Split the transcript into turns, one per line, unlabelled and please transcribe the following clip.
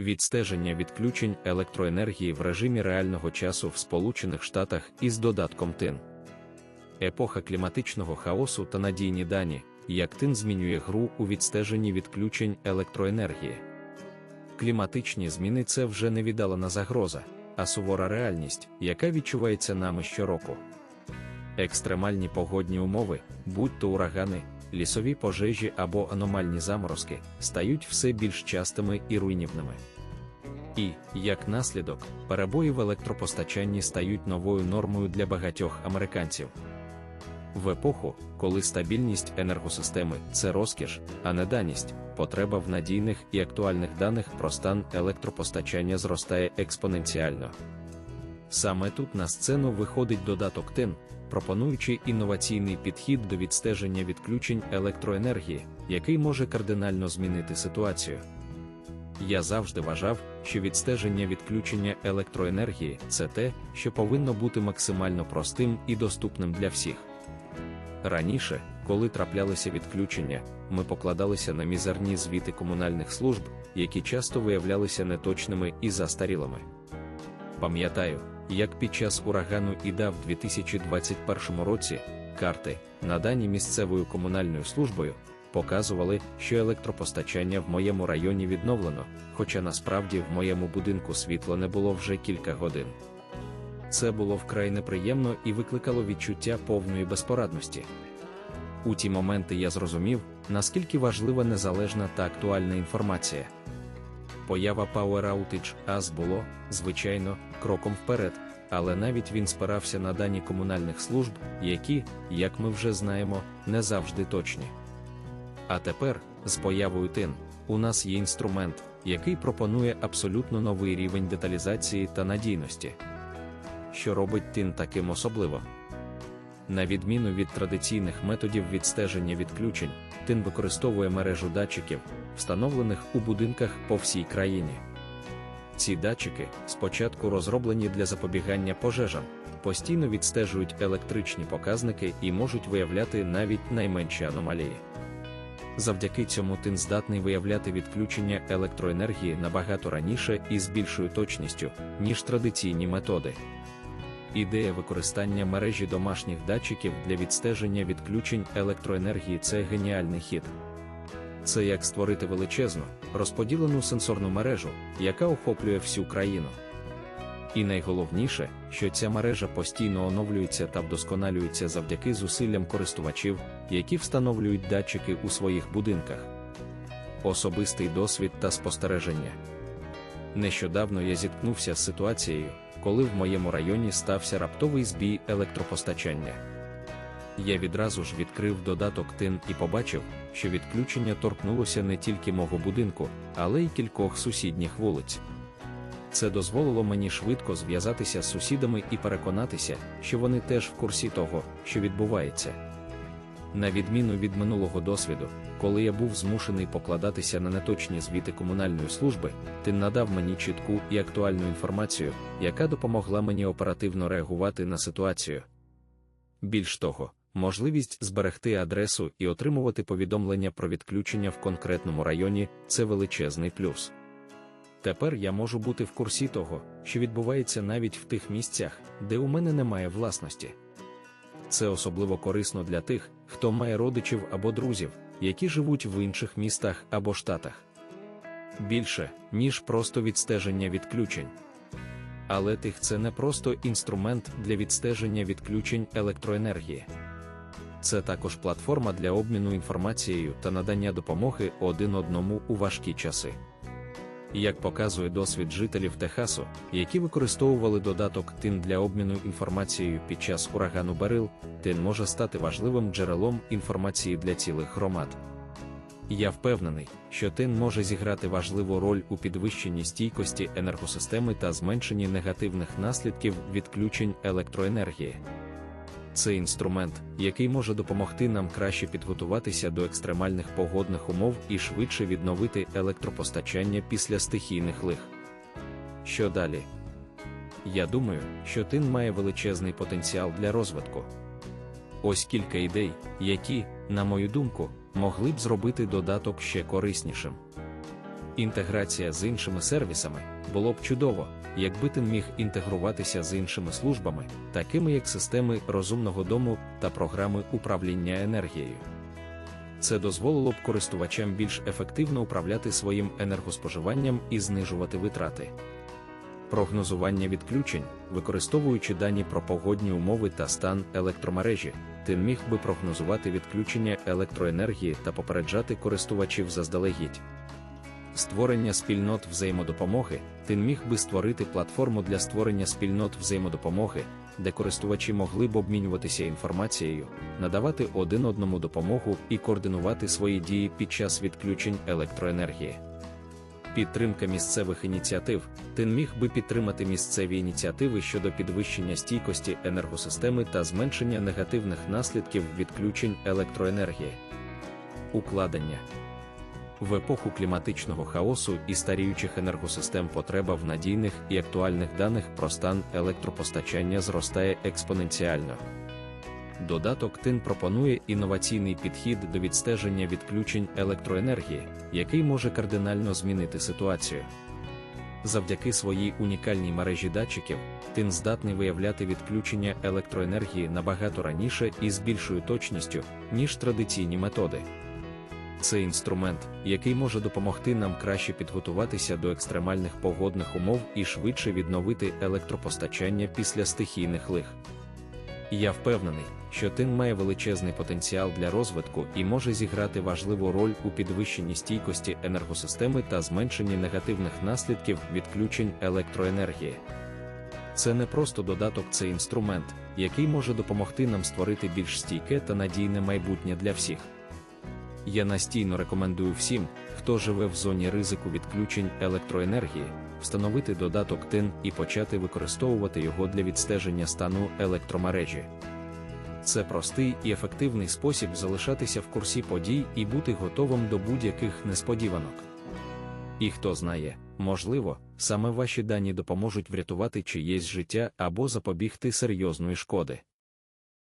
Відстеження відключень електроенергії в режимі реального часу в Сполучених Штатах із додатком ТИН. Епоха кліматичного хаосу та надійні дані, як ТИН змінює гру у відстеженні відключень електроенергії. Кліматичні зміни це вже не віддалена загроза, а сувора реальність, яка відчувається нами щороку. Екстремальні погодні умови, будь то урагани, лісові пожежі або аномальні заморозки, стають все більш частими і руйнівними. І, як наслідок, перебої в електропостачанні стають новою нормою для багатьох американців. В епоху, коли стабільність енергосистеми це розкіш, а не даність, потреба в надійних і актуальних даних про стан електропостачання зростає експоненціально. Саме тут на сцену виходить додаток ТЕН, пропонуючи інноваційний підхід до відстеження відключень електроенергії, який може кардинально змінити ситуацію. Я завжди вважав, що відстеження відключення електроенергії це те, що повинно бути максимально простим і доступним для всіх. Раніше, коли траплялися відключення, ми покладалися на мізерні звіти комунальних служб, які часто виявлялися неточними і застарілими. Пам'ятаю, як під час урагану Іда в 2021 році карти, надані місцевою комунальною службою, показували, що електропостачання в моєму районі відновлено, хоча насправді в моєму будинку світло не було вже кілька годин. Це було вкрай неприємно і викликало відчуття повної безпорадності. У ті моменти я зрозумів, наскільки важлива незалежна та актуальна інформація. Поява Power Outage AS було, звичайно, кроком вперед, але навіть він спирався на дані комунальних служб, які, як ми вже знаємо, не завжди точні. А тепер, з появою ТИН, у нас є інструмент, який пропонує абсолютно новий рівень деталізації та надійності. Що робить ТИН таким особливим? На відміну від традиційних методів відстеження відключень, ТИН використовує мережу датчиків, встановлених у будинках по всій країні. Ці датчики, спочатку розроблені для запобігання пожежам, постійно відстежують електричні показники і можуть виявляти навіть найменші аномалії. Завдяки цьому тин здатний виявляти відключення електроенергії набагато раніше і з більшою точністю, ніж традиційні методи. Ідея використання мережі домашніх датчиків для відстеження відключень електроенергії це геніальний хід. Це як створити величезну, розподілену сенсорну мережу, яка охоплює всю країну. І найголовніше, що ця мережа постійно оновлюється та вдосконалюється завдяки зусиллям користувачів, які встановлюють датчики у своїх будинках. Особистий досвід та спостереження. Нещодавно я зіткнувся з ситуацією, коли в моєму районі стався раптовий збій електропостачання. Я відразу ж відкрив додаток ТИН і побачив, що відключення торкнулося не тільки мого будинку, але й кількох сусідніх вулиць. Це дозволило мені швидко зв'язатися з сусідами і переконатися, що вони теж в курсі того, що відбувається. На відміну від минулого досвіду, коли я був змушений покладатися на неточні звіти комунальної служби, ти надав мені чітку і актуальну інформацію, яка допомогла мені оперативно реагувати на ситуацію. Більш того, можливість зберегти адресу і отримувати повідомлення про відключення в конкретному районі це величезний плюс. Тепер я можу бути в курсі того, що відбувається навіть в тих місцях, де у мене немає власності. Це особливо корисно для тих, хто має родичів або друзів, які живуть в інших містах або штатах. Більше, ніж просто відстеження відключень. Але тих це не просто інструмент для відстеження відключень електроенергії. Це також платформа для обміну інформацією та надання допомоги один одному у важкі часи. Як показує досвід жителів Техасу, які використовували додаток ТИН для обміну інформацією під час урагану Берил, ТИН може стати важливим джерелом інформації для цілих громад. Я впевнений, що ТИН може зіграти важливу роль у підвищенні стійкості енергосистеми та зменшенні негативних наслідків відключень електроенергії. Це інструмент, який може допомогти нам краще підготуватися до екстремальних погодних умов і швидше відновити електропостачання після стихійних лих. Що далі? Я думаю, що тин має величезний потенціал для розвитку. Ось кілька ідей, які, на мою думку, могли б зробити додаток ще кориснішим. Інтеграція з іншими сервісами було б чудово, якби ти міг інтегруватися з іншими службами, такими як системи розумного дому та програми управління енергією. Це дозволило б користувачам більш ефективно управляти своїм енергоспоживанням і знижувати витрати. Прогнозування відключень, використовуючи дані про погодні умови та стан електромережі, ти міг би прогнозувати відключення електроенергії та попереджати користувачів заздалегідь. Створення спільнот взаємодопомоги ти міг би створити платформу для створення спільнот взаємодопомоги, де користувачі могли б обмінюватися інформацією, надавати один одному допомогу і координувати свої дії під час відключень електроенергії. Підтримка місцевих ініціатив ти міг би підтримати місцеві ініціативи щодо підвищення стійкості енергосистеми та зменшення негативних наслідків відключень електроенергії. Укладення в епоху кліматичного хаосу і старіючих енергосистем потреба в надійних і актуальних даних про стан електропостачання зростає експоненціально. Додаток ТИН пропонує інноваційний підхід до відстеження відключень електроенергії, який може кардинально змінити ситуацію. Завдяки своїй унікальній мережі датчиків, ТИН здатний виявляти відключення електроенергії набагато раніше і з більшою точністю, ніж традиційні методи. Це інструмент, який може допомогти нам краще підготуватися до екстремальних погодних умов і швидше відновити електропостачання після стихійних лих. Я впевнений, що ТИН має величезний потенціал для розвитку і може зіграти важливу роль у підвищенні стійкості енергосистеми та зменшенні негативних наслідків відключень електроенергії. Це не просто додаток, це інструмент, який може допомогти нам створити більш стійке та надійне майбутнє для всіх. Я настійно рекомендую всім, хто живе в зоні ризику відключень електроенергії, встановити додаток ТИН і почати використовувати його для відстеження стану електромережі. Це простий і ефективний спосіб залишатися в курсі подій і бути готовим до будь-яких несподіванок. І хто знає, можливо, саме ваші дані допоможуть врятувати чиєсь життя або запобігти серйозної шкоди.